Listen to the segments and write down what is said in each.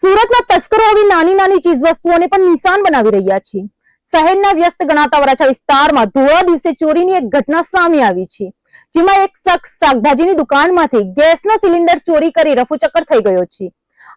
સુરતના તસ્કરો હવે નાની નાની ચીજવસ્તુઓને પણ નિશાન બનાવી રહ્યા છે. શહેરના વ્યસ્ત ગણાતા વરાછા વિસ્તારમાં ધોળા દિવસે ચોરીની એક ઘટના સામે આવી છે. જેમાં એક શખ્સ શાકભાજીની દુકાનમાંથી ગેસનો સિલિન્ડર ચોરી કરી રફુચક્કર થઈ ગયો છે.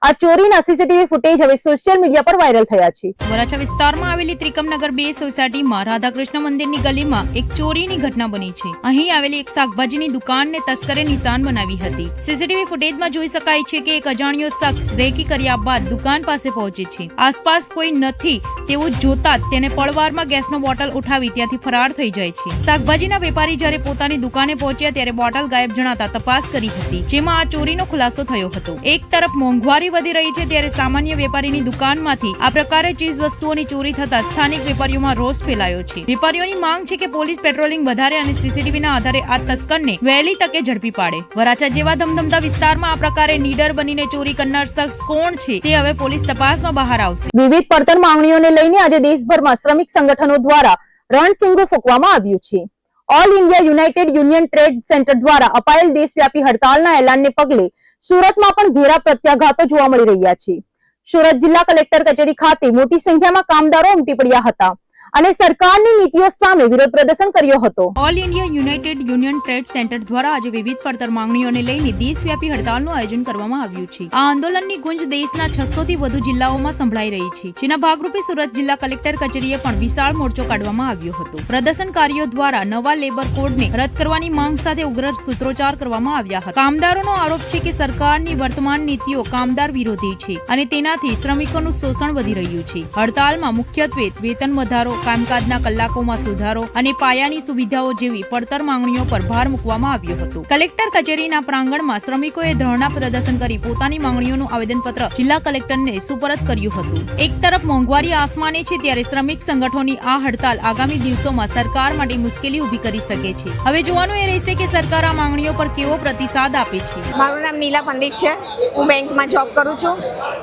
આ ચોરીના સીસીટીવી ફૂટેજ હવે સોશિયલ મીડિયા પર વાયરલ થયા છે. વરાછા વિસ્તારમાં આવેલી ત્રિકમનગર બે સોસાયટીમાં રાધાકૃષ્ણ મંદિરની ગલીમાં એક ચોરીની ઘટના બની છે. અહીં આવેલી એક શાકભાજીની દુકાનને તસ્કરે નિશાન બનાવી હતી. સીસીટીવી ફૂટેજમાં જોઈ શકાય છે કે એક અજાણ્યો શખ્સ રેકી કર્યા બાદ દુકાન પાસે પહોંચે છે. આસપાસ કોઈ નથી તેવું જોતા જ તેને પળવારમાં ગેસનો બોટલ ઉઠાવી ત્યાંથી ફરાર થઈ જાય છે. શાકભાજીના વેપારી જ્યારે પોતાની દુકાને પહોંચ્યા ત્યારે બોટલ ગાયબ જણાતા તપાસ કરી હતી, જેમાં આ ચોરીનો ખુલાસો થયો હતો. એક તરફ મોંઘવારી વધી રહી છે ત્યારે સામાન્ય વેપારીની દુકાનમાંથી આ પ્રકારે ચીજ વસ્તુઓની ચોરી થતા સ્થાનિક વેપારીઓમાં રોષ ફેલાયો છે. વેપારીઓની માંગ છે કે પોલીસ પેટ્રોલિંગ વધારે અને સીસીટીવી ના આધારે આ તસ્કરને વહેલી તકે ઝડપી પાડે. વરાછા જેવા ધમધમતા વિસ્તારમાં આ પ્રકારે નીડર બનીને ચોરી કરનાર શખ્સ કોણ છે તે હવે પોલીસ તપાસમાં બહાર આવશે. વિવિધ પડતર માંગણીઓને લઈને આજે દેશભરમાં શ્રમિક સંગઠનો દ્વારા રણસિંગો ફૂંકવામાં આવ્યું છે. All India United Union Trade Centre દ્વારા અપાયેલ દેશવ્યાપી હડતાલના એલાનને પગલે સુરતમાં પણ ઘેરા પ્રત્યાઘાતો જોવા મળી રહ્યા છે. સુરત જિલ્લા કલેક્ટર કચેરી ખાતે મોટી સંખ્યામાં કામદારો ઉમટી પડ્યા હતા. અને સરકારની નીતિઓ સામે વિરોધ પ્રદર્શન કર્યો હતો. All India United Union Trade Centre દ્વારા આજે વિવિધ પડતર માંગણીઓને લઈને દેશવ્યાપી હડતાલનું આયોજન કરવામાં આવ્યું છે. આ આંદોલનની ગુંજ દેશના છસો થી વધુ જિલ્લાઓમાં સંભળાઈ રહી છે. જેના ભાગરૂપે સુરત જિલ્લા કલેક્ટર કચેરીએ પણ વિશાળ મોરચો કાઢવામાં આવ્યો હતો. પ્રદર્શનકારીઓ દ્વારા નવા લેબર કોડને રદ કરવાની માંગ સાથે ઉગ્ર સૂત્રોચ્ચાર કરવામાં આવ્યા હતા. કામદારોનો આરોપ છે કે સરકારની વર્તમાન નીતિઓ કામદાર વિરોધી છે અને તેનાથી શ્રમિકોનું શોષણ વધી રહ્યું છે. હડતાલમાં મુખ્યત્વે વેતન વધારો કામકાજના કલાકોમાં સુધારો અને પાયાની સુવિધાઓ જેવી પડતર માંગણીઓ પર ભાર મૂકવામાં આવ્યો હતો. કલેક્ટર કચેરીના પ્રાંગણમાં શ્રમિકોએ ધરણા પ્રદર્શન કરી પોતાની માંગણીઓનું આવેદનપત્ર જિલ્લા કલેક્ટરને સુપરત કર્યું હતું. એક તરફ મોંઘવારી આસમાને છે ત્યારે શ્રમિક સંગઠનોની આ હડતાલ આગામી દિવસોમાં સરકાર માટે મુશ્કેલી ઊભી કરી શકે છે. હવે જોવાનું એ રહેશે કે સરકાર આ માંગણીઓ પર કેવો પ્રતિસાદ આપે છે. મારું નામ નીલા પંડિત છે. હું બેંકમાં જોબ કરું છું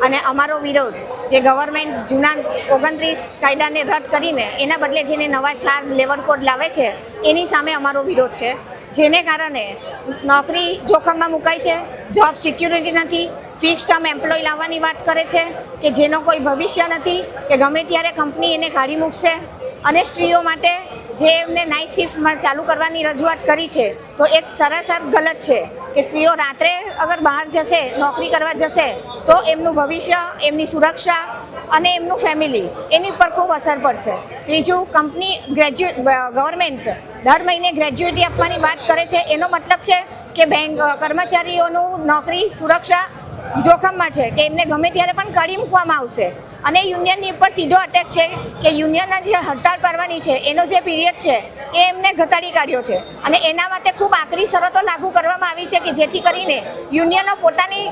અને અમારો વિરોધ જે ગવર્મેન્ટ જૂના ઓગણત્રીસ કાયદાને રદ કરીને એના બદલે જેને નવા ચાર લેવલ કોડ લાવે છે, એની સામે અમારો વિરોધ છે. જેને કારણે નોકરી જોખમમાં મુકાય છે જોબ સિક્યુરિટી નથી ફિક્સ ટર્મ એમ્પ્લોય લાવવાની વાત કરે છે, કે જેનો કોઈ ભવિષ્ય નથી, કે ગમે ત્યારે કંપની એને કાઢી મૂકશે. અને સ્ત્રીઓ માટે જે એમને નાઇટ શિફ્ટમાં ચાલુ કરવાની રજૂઆત કરી છે, તો એક સરાસર ગલત છે કે સ્ત્રીઓ રાત્રે અગર બહાર જશે, નોકરી કરવા જશે, તો એમનું ભવિષ્ય, એમની સુરક્ષા અને એમનું ફેમિલી એની પર ખૂબ અસર પડશે. ત્રીજું કંપની ગ્રેજ્યુએટ ગવર્મેન્ટ દર મહિને ગ્રેજ્યુએટી આપવાની વાત કરે છે. એનો મતલબ છે કે બેંક કર્મચારીઓનું નોકરી, સુરક્ષા જોખમમાં છે કે એમને ગમે ત્યારે પણ કાઢી મૂકવામાં આવશે. અને યુનિયનની ઉપર સીધો અટેક છે કે યુનિયનના જે હડતાળ કરવાની છે, એનો જે પીરિયડ છે, એ એમને ઘટાડી કાઢ્યો છે. અને એના માટે ખૂબ આકરી શરતો લાગુ કરવામાં આવી છે કે જેથી કરીને યુનિયનો પોતાની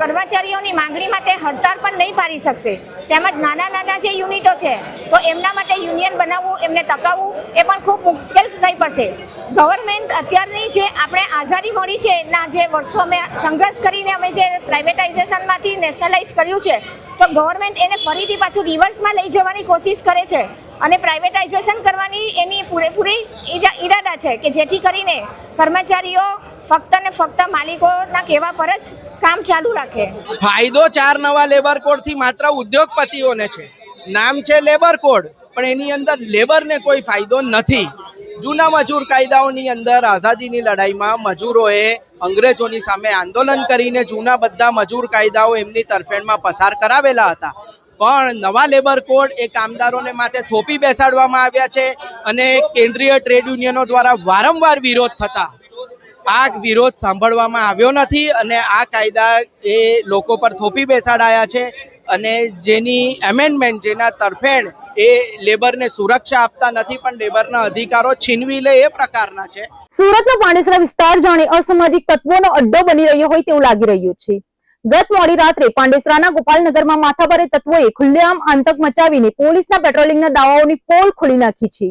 કર્મચારીઓની માંગણી માટે હડતાળ પણ નહીં પાડી શકશે. તેમજ નાના નાના જે યુનિટો છે, તો એમના માટે યુનિયન બનાવવું, એમને ટકાવવું, એ પણ ખૂબ મુશ્કેલ થઈ પડશે. ગવર્મેન્ટ અત્યારની જે આપણે આઝાદી મળી છે, એના જે વર્ષો અમે સંઘર્ષ કરીને અમે જે પ્રાઇવેટાઇઝેશનમાંથી નેશનલાઇઝ કર્યું છે, તો ગવર્મેન્ટ એને ફરીથી પાછું રિવર્સમાં લઈ જવાની કોશિશ કરે છે. અને પ્રાઇવેટાઇઝેશન કરવાની એની પૂરેપૂરી ઈરા- ઈરાદા છે કે જેથી કરીને કર્મચારીઓ ફક્ત ને ફક્ત માલિકોના કહેવા પર જ કામ ચાલુ રાખે. ફાયદો ચાર નવા લેબર કોડથી માત્ર ઉદ્યોગપતિઓને છે. નામ છે લેબર કોડ પણ એની અંદર લેબરને કોઈ ફાયદો નથી. જૂના મજૂર કાયદાઓની અંદર આઝાદીની લડાઈમાં મજૂરોએ અંગ્રેજોની સામે આંદોલન કરીને જૂના બધા મજૂર કાયદાઓ એમની તરફેણમાં પસાર કરાવેલા હતા. પણ નવા લેબર કોડ એ કામદારોને માથે થોપી બેસાડવામાં આવ્યા છે અને કેન્દ્રીય ટ્રેડ યુનિયનો દ્વારા વારંવાર વિરોધ થતા. આ વિરોધ સાંભળવામાં આવ્યો નથી અને આ કાયદા એ લોકો પર થોપી બેસાડાયા છે અને જેની એમેન્ડમેન્ટ જેના તરફેણ એ લેબરને સુરક્ષા આપતા નથી, પણ લેબરના અધિકારો છીનવી લે એ પ્રકારના છે. સુરતનો પાંડેસરા વિસ્તાર જાણે અસામાજિક તત્વોનો અડ્ડો બની રહ્યો હોય તેવું લાગી રહ્યું છે. ગત મોડી રાત્રે પાંડેસરાના ગોપાલનગરમાં માથાભારે તત્વોએ ખુલ્લેઆમ આતંક મચાવીને પોલીસના પેટ્રોલિંગના દાવાઓની પોલ ખોલી નાખી છે.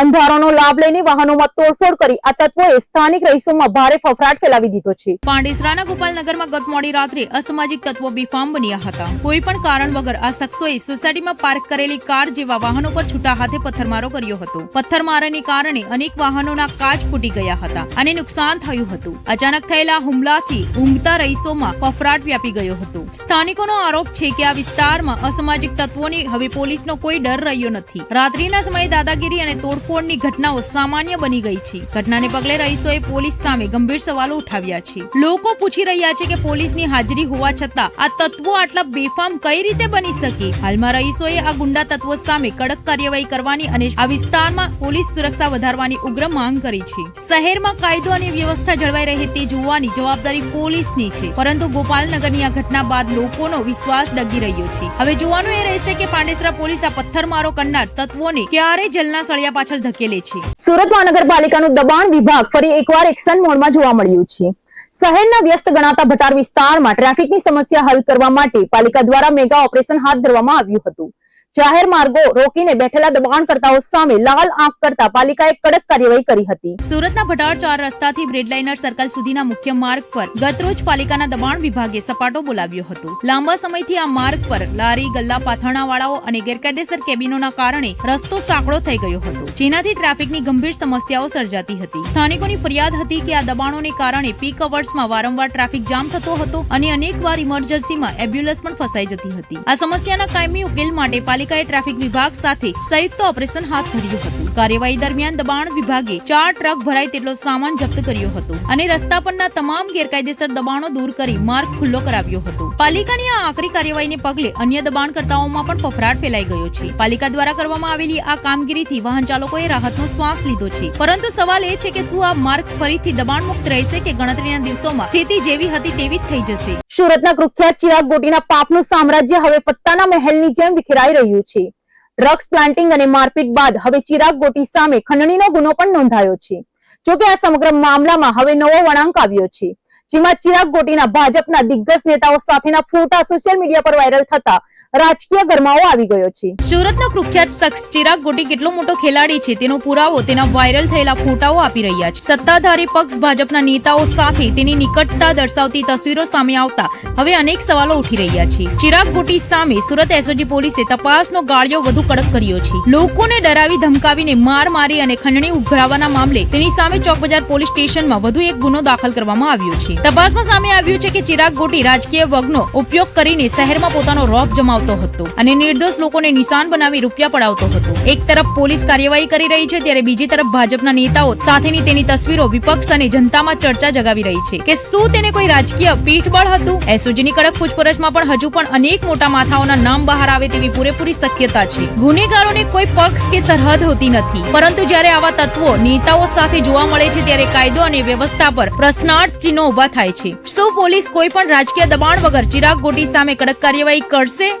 અંધારાનો લાભ લઈને વાહનોમાં તોડફોડ કરી આ તત્વોએ સ્થાનિક રહીશોમાં ભારે ફફડાટ ફેલાવી દીધો છે. પાંડેસરાના ગોપાલનગરમાં ગત મોડી રાત્રે અસામાજિક તત્વો બેફામ બન્યા હતા. કોઈ પણ કારણ વગર આ શખ્સોએ સોસાયટીમાં પાર્ક કરેલી કાર જેવા વાહનો પર છૂટા હાથે પથ્થરમારો કર્યો હતો. પથ્થરમારાને કારણે અનેક વાહનોના કાચ ફૂટી ગયા હતા અને નુકસાન થયું હતું. અચાનક થયેલા હુમલાથી ઊંઘતા રહીશોમાં ફફડાટ વ્યાપી ગયો હતો. સ્થાનિકોનો આરોપ છે કે આ વિસ્તારમાં અસામાજિક તત્વોની હવે પોલીસનો કોઈ ડર રહ્યો નથી. રાત્રિના સમયે દાદાગીરી અને તોડફોડની ઘટનાઓ સામાન્ય બની ગઈ છે. ઘટનાને પગલે રહીશોએ પોલીસ સામે ગંભીર સવાલો ઉઠાવ્યા છે. લોકો પૂછી રહ્યા છે કે પોલીસની હાજરી હોવા છતાં આ તત્વો આટલા બેફામ કઈ રીતે બની શકે? હાલમાં રહીશોએ આ ગુંડા તત્વો સામે કડક કાર્યવાહી કરવાની અને આ વિસ્તારમાં પોલીસ સુરક્ષા વધારવાની ઉગ્ર માંગ કરી છે. શહેરમાં કાયદો અને વ્યવસ્થા જળવાઈ રહે તે જોવાની જવાબદારી પોલીસની છે. પરંતુ ગોપાલનગરની આ ઘટના બાદ લોકોનો વિશ્વાસ ડગી રહ્યો છે. હવે જોવાનું એ રહેશે કે પાંડેસરા પોલીસ આ પથ્થરમારો કરનાર તત્વોને ક્યારે જેલના સળિયા પાછળ ધકેલે છે. સુરત મહાનગરપાલિકાનું દબાણ વિભાગ ફરી એકવાર એક્શન મોડમાં જોવા મળ્યું છે. શહેરના વ્યસ્ત ગણાતા ભટાર વિસ્તારમાં ટ્રાફિકની સમસ્યા હલ કરવા માટે પાલિકા દ્વારા મેગા ઓપરેશન હાથ ધરવામાં આવ્યું હતું. જાહેર માર્ગો રોકીને બેઠેલા દબાણકર્તાઓ સામે લાલ આંખ કરતા પાલિકાએ કડક કાર્યવાહી કરી હતી. સુરતના ભટાર ચાર રસ્તાથી બ્રેડલાઇનર સર્કલ સુધીના મુખ્ય માર્ગ પર ગતરોજ પાલિકાના દબાણ વિભાગે સપાટો બોલાવ્યો હતો. લાંબા સમયથી આ માર્ગ પર લારી, ગલ્લા, પાથરણાવાળાઓ અને ગેરકાયદેસર કેબિનોના કારણે રસ્તો સાંકડો થઈ ગયો હતો. જેનાથી ટ્રાફિકની ગંભીર સમસ્યાઓ સર્જાતી હતી. સ્થાનિકોની ફરિયાદ હતી કે આ દબાણોને કારણે પીક અવર્સમાં વારંવાર ટ્રાફિક જામ થતો હતો અને અનેકવાર ઇમરજન્સીમાં એમ્બ્યુલન્સ પણ ફસાઈ જતી હતી. આ સમસ્યાના કાયમી ઉકેલ માટે પાલિકાએ ટ્રાફિક વિભાગ સાથે સંયુક્ત ઓપરેશન હાથ ધર્યું હતું. કાર્યવાહી દરમિયાન દબાણ વિભાગે ચાર ટ્રક ભરાય તેટલો સામાન જપ્ત કર્યો હતો અને રસ્તા પરના તમામ ગેરકાયદેસર દબાણો દૂર કરી માર્ગ ખુલ્લો કરાવ્યો હતો. પાલિકાની આ આકરી કાર્યવાહીને પગલે અન્ય દબાણકર્તાઓમાં પણ ફફડાટ ફેલાઈ ગયો છે. પાલિકા દ્વારા કરવામાં આવેલી આ કામગીરીથી વાહન ચાલકોએ રાહતનો શ્વાસ લીધો છે. પરંતુ સવાલ એ છે કે શું આ માર્ગ ફરીથી દબાણ મુક્ત રહેશે કે ગણતરીના દિવસોમાં સ્થિતિ જેવી હતી તેવી જ થઈ જશે? સુરતના કુખ્યાત ચિરાગ ગોટીના પાપનું સામ્રાજ્ય હવે પત્તાના મહેલની જેમ વિખેરાઈ રહ્યું છે. ડ્રગ્સ પ્લાન્ટિંગ અને મારપીટ બાદ હવે ચિરાગ ગોટી સામે ખંડણીનો ગુનો પણ નોંધાયો છે. જોકે આ સમગ્ર મામલામાં હવે નવો વળાંક આવ્યો છે. જેમાં ચિરાગ ગોટીના ભાજપના દિગ્ગજ નેતાઓ સાથેના ફોટા સોશિયલ મીડિયા પર વાયરલ થતા રાજકીય ગરમાવો આવી ગયો છે. સુરતનો કુખ્યાત શખ્સ ચિરાગ ગોટી કેટલો મોટો ખેલાડી છે તેનો પુરાવો તેના વાયરલ થયેલા ફોટાઓ આપી રહ્યા છે. સત્તાધારી પક્ષ ભાજપના નેતાઓ સાથે તેની નિકટતા દર્શાવતી તસવીરો સામે આવતા હવે અનેક સવાલો ઉઠી રહ્યા છે. ચિરાગ ગોટી સામે સુરત એસઓજી પોલીસે તપાસનો ગાળિયો વધુ કડક કર્યો છે. લોકોને ડરાવી ધમકાવીને માર મારી અને ખંડણી ઉઘરાવવાના મામલે તેની સામે ચોક બજાર પોલીસ સ્ટેશનમાં વધુ એક ગુનો દાખલ કરવામાં આવ્યો છે. તપાસમાં સામે આવ્યું છે કે ચિરાગ ગોટી રાજકીય વગનો ઉપયોગ કરીને શહેરમાં પોતાનો રોપ જમાવતો હતો અને નિર્દોષ લોકોને નિશાન બનાવી રૂપિયા પડાવતો હતો. એક તરફ પોલીસ કાર્યવાહી કરી રહી છે ત્યારે બીજી તરફ ભાજપના નેતાઓ સાથેની તેની તસવીરો વિપક્ષ અને જનતામાં ચર્ચા જગાવી રહી છે કે શું તેને કોઈ રાજકીય પીઠબળ હતું? એસઓજીની કડક પૂછપરછમાં પણ હજુ પણ અનેક મોટા માથાઓના નામ બહાર આવે તેવી પૂરેપૂરી શક્યતા છે. ગુનેગારોને કોઈ પક્ષ કે સરહદ હોતી નથી. પરંતુ જ્યારે આવા તત્વો નેતાઓ સાથે જોવા મળે છે ત્યારે કાયદો અને વ્યવસ્થા પર પ્રશ્નાર્થ ચિહ્નો ઊભા થાય છે. શું પોલીસ કોઈ પણ રાજકીય દબાણ વગર ચિરાગ ગોટી સામે કડક કાર્યવાહી કરશે?